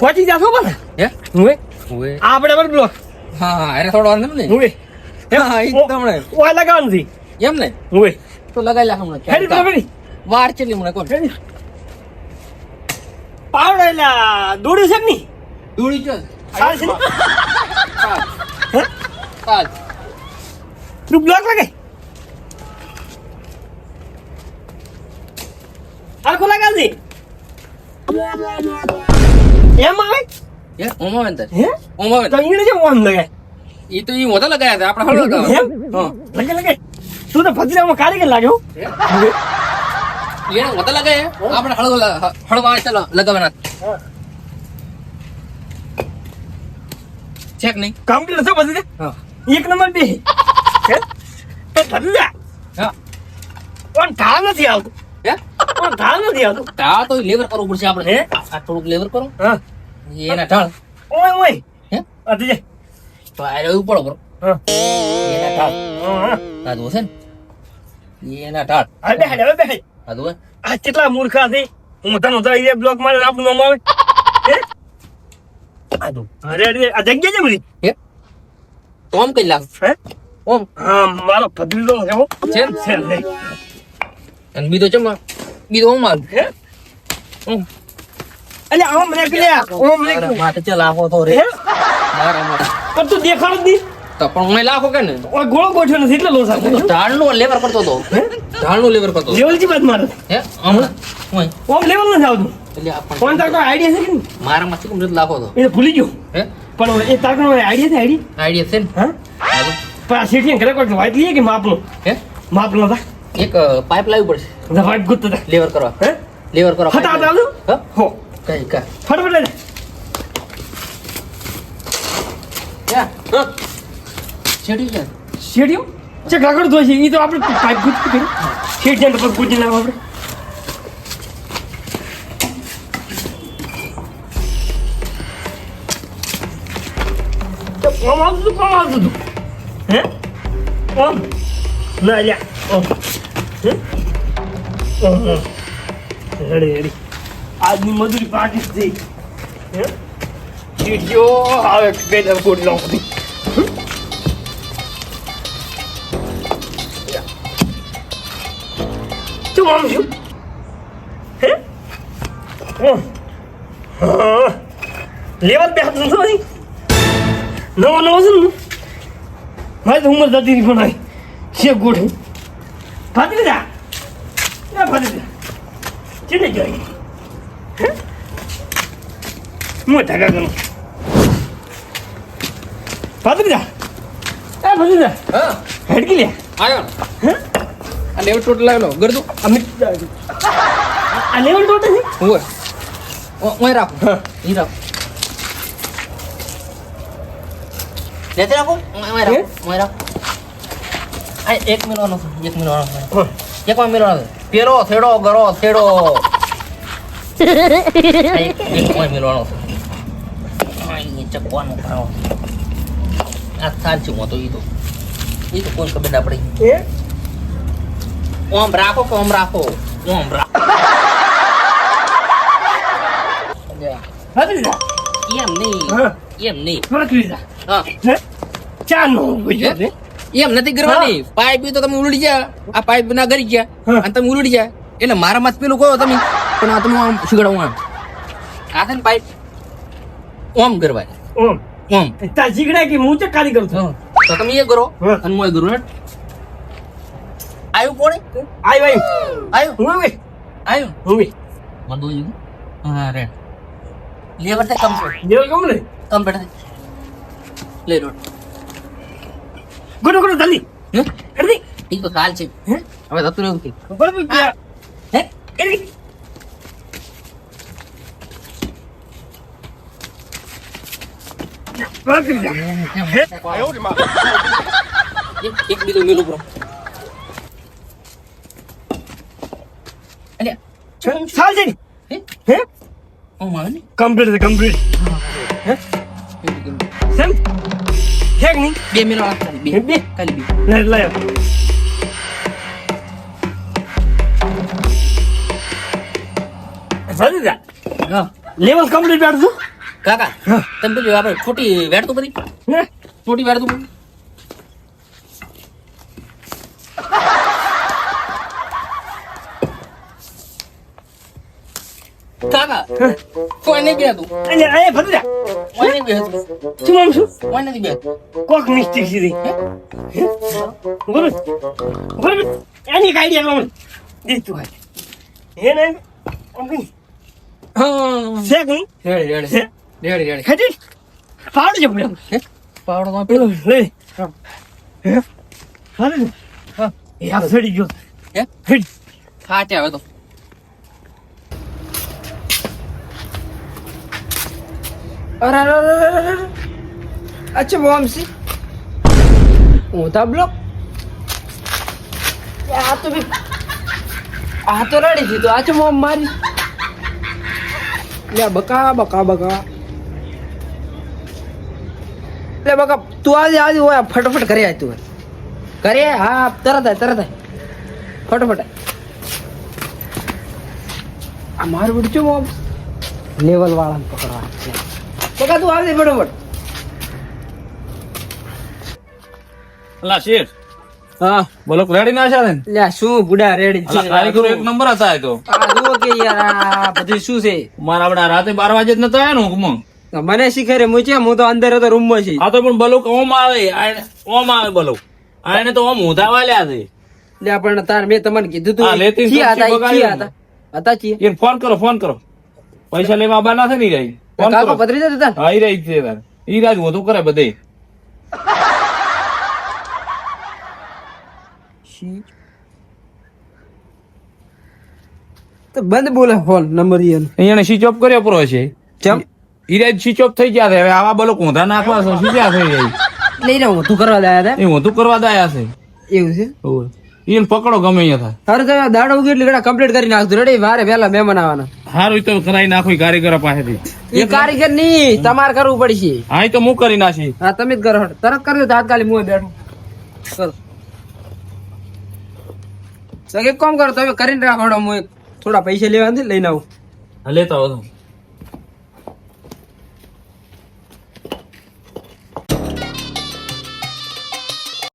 પહોંચી જાશું પણ હે? હું હું આપણે પણ બ્લોક હા હા અરે થોડો વાંધો નહીં. હું હા, ઈ તમને. ઓય લગાવવાનું છે. એમ ને? હું તો લગાઈ લાખ હમણાં. હેડી તો વાર ચેલી મને કોણ? પાવડે એટલે દોડ્યું છે કે દોડી જો સાલ છે ને? ચાલ તું બ્લોક લગાય આખો લગાવજે. એમ આવે હે? ઓમાં વેંતર હે? ઓમાં તો વેંતર ઈંગણે કેમ ઓમ લગાય ઈ તો ઈ મોટા લગાયા હતા આપણે હળવો એમ હા? લગે લગે. તું તો ભદ્રામાં કારીગર લાગ્યો એને મોટા લગાયા? આપણે હળવો લ- હળવા ચાલો લગાવવાના. છે કે નહીં? કમ્પ્લીટ છે પછી હા. એક નંબર બે. હે? તો ભદ્રા હા. પણ ઢાળ નથી આવતું. હે? પણ ઢાળ નથી આવતું. તા તો લેવર કરવું પડશે આપણે. હે? આ થોડુંક લેવર કરો. હા. એના ઢાળ ઓય ઓય હે અધી જાય તો આ રહ્યું પડો બરો એના ઢાળ આ જુઓ છે ને એના ઢાળ હા બેહાડ હવે બેહાડ આ કેટલા મૂર્ખા છે હું તને ઉતરા એ બ્લોક મારે આપણું નામ આવે હે આ અરે અરે આ જગ્યા છે બધી હે આમ કઈ લાગ હે ઓમ હા મારો ભદ્રીલો છે હો છે? છે અને બીજો ચમ બીજો ઓમ માલ હે ઓમ અલે આમ કે ઓમ રે માથે ચલ આખો તો રે. મારા પણ તું દેખાડ દી. તો પણ હું લાખો કે ને ઓય ગોળો ગોઠ્યો નથી એટલે લોસા હું ઢાળ નો લેવર કરતો તો. હે? નો લેવર કરતો હતો. લેવલ જી બાદ મારે. હે આમ ઓય ઓમ લેવલ નથી આવતું. એટલે આપણ કોણ તાર કોઈ આઈડિયા છે કે મારા માથે કમ લાખો તો. એ તો ભૂલી ગયો. હે? પણ એ તાર કોઈ આઈડિયા છે આઈડિયા આઈડિયા છે ને? હા. પણ આ સીટી ઘરે કોઈ વાઈટ લઈએ કે માપનું હે? માપનું હતા. એક પાઇપ લાવવી પડશે. વાઈટ ગુત લેવર કરવા. હે? લેવર કરવા હતા આલો હા. કઈ કા ફટાફટ લે યા હા. છેડી છે? શેડિયો? ચેક છે. એ તો આપણે પાઇપ ગુત કર્યું શેડ જાય ગુજી આપણે. તો કોમ આવતું કોમ આવતું હતું. હે? કોમ ના લ્યા ઓમ. હે? ઓમ ઓમ. Ready ready. આજની મજૂરી પાકી જ થઈ. હે? શેડિયો આવે બે દર કોડ લાવું બધી શું આમ છું? હે. લેવલ બે હાથ નથી નહીં નવો નવો છે ને. મારી તો ઉંમર જતી પણ આવી છે ગોઠવી. ફાટી જા એ ફાટી જા ચીને જાય હે હું ધાગા કરું. ફાટી જા એ ફાટી જા હા. હેડકી લે. આયો. આ લેવર ટોટલ લાવી લો. ગરદુ. અમે આ લેવલ ટોટલ છે? ઓય ઓય રાખો. હા. ઈ રાખો. લેતે રાખો? ઓય રાખો. ઓય રાખો. આ એક મિલવાનો એક મિલવાનો. એક માં મિલવાનો પેરો થેડો ગરો થેડો એક માં મિલવાનો ચકવાનો કરાવો આ થાલ છે તો ઈ તો? ઈ તો કોણ ખબર ના પડી એ? ઓમ રાખો કે ઓમ રાખો? ઓમ રાખો એમ નહીં. એમ નહીં. એમ નથી કરવાની. પાઇપ તો તમે ઉલડી ગયા. આ પાઇપ ના કરી ગયા. અને તમે ઉલડી ગયા. એટલે મારા માં પેલું કહો તમે. પણ આ તમે આમ શીખડાવું આમ. આ છે ને પાઇપ. ઓમ કરવાય ઓમ. ઓમ. તાર જીગડા કે હું ચક કાલી કરું છું. તો તમે એ કરો. અને હું એ કરું હેઠ આવ્યું કોણે? આય ભાઈ આવ્યું હું આવ્યું હું બંધ હોય ગયું હા રે. લેવર તે કમ છે દેવ કમ લે. કમ બેઠા લે રોડ ગુડો ગુડો જલ્દી. હે? જલ્દી ઈ તો કાલ છે. હે? હવે થતું રહેવું કે? બરાબર હે. એલી બરાબર ગયા હે એક એક બીજું મેલું બરો અલ્યા ચાલ જઈ હે હે ઓમ આવે ને કમ્પ્લીટ છે કમ્પ્લીટ હે સેમ હેક નહીં બે મિનિટ વાત કરી બે બે ખાલી બે લે લાયો ચાલી કાકા તમે પેલી આપણે છોટી વેડતું બધી ખોટી વેડતું કાકા કોઈ નહીં બેતું અને આ ભત્રીજા કોઈ નહીં બેતું શું નામ શું? કોઈ નથી બેતું કોક મિસ્ટેક સીધી બોલો બોલો એની કાઢી તું હાલ. હે ને આમ કઈ હા. કઈ છે? Ready ready. ખાતી પાવડે છે પેલો પાવડો તો પેલો લે હા. હે? હાલે હા. એ આ સડી ગયો. હે? હેડ ફાટે હવે તો. અરે અરે અરે. અચ્છા હું તો બ્લોક. આ તો બી આ તો રડી હતી તો આચો મોમ મારી. લે બકા બકા બકા. લે બકા તું આજે આજે હોય ફટાફટ ઘરે આય તું. ઘરે. હા તરત આય તરત આય. ફટાફટ આ મારું બધું ચો લેવલ વાળાને પકડવા છે? બકા તું આવજે ફટાફટ. અલા શેઠ. હા. બોલો રેડી ના છે ને? લે શું બુડા રેડી છે? કારીગરો એક નંબર હતા તો. આ જુઓ કે યાર આ બધું શું છે? મારા આપડા રાતે બાર વાગે જ નતો આયા ને હુકમમાં મને શીખે રે હું છે હું તો અંદર હતો રૂમમાં છે આ તો પણ બલુક ઓમ આવે ઓમ આવે બલુક. આને તો ઓમ ઊંધા વાલ્યા છે. લે પણ તાર મેં તમને કીધું તું. લેતી હતા હતા. હતા ચિયા. ફોન કરો ફોન કરો. પૈસા લેવા આબા ના થઈ રહી ફોન કાકો કરો. પતરી જતા હા ઈ રહી છે તાર. ઈ રાજ વધુ કરે બધે. તો બંધ બોલે ફોન નંબર. એને સ્વિચ ઓફ કર્યો પૂરો છે. ચમ. ઈ સ્વિચ ઓફ થઈ ગયા છે. હવે આવા બોલો કોંધા નાખવા છો. શું ક્યાં થઈ જાય? લઈ રહ્યો હું તું કરવા લાયા એ વધુ કરવા દાયા છે. એવું છે? એને પકડો ગમે અહીંયા થાય. તારે તો દાડો ઉગી એટલે ઘણા કમ્પ્લીટ કરી નાખજો. રેડી વારે વહેલા મહેમાન આવવાના સારું તો કરાવી નાખો કારીગર પાસેથી. એ કારીગર નહીં તમારે કરવું પડશે. હા તો હું કરી નાખી. હા તમે જ કરો. તરત કરજો તાત્કાલિક હું બેઠું. ચલો એક કામ કરો તમે કરીને રાખો હું થોડા પૈસા લેવા નથી લઈને આવું. લેતા આવો.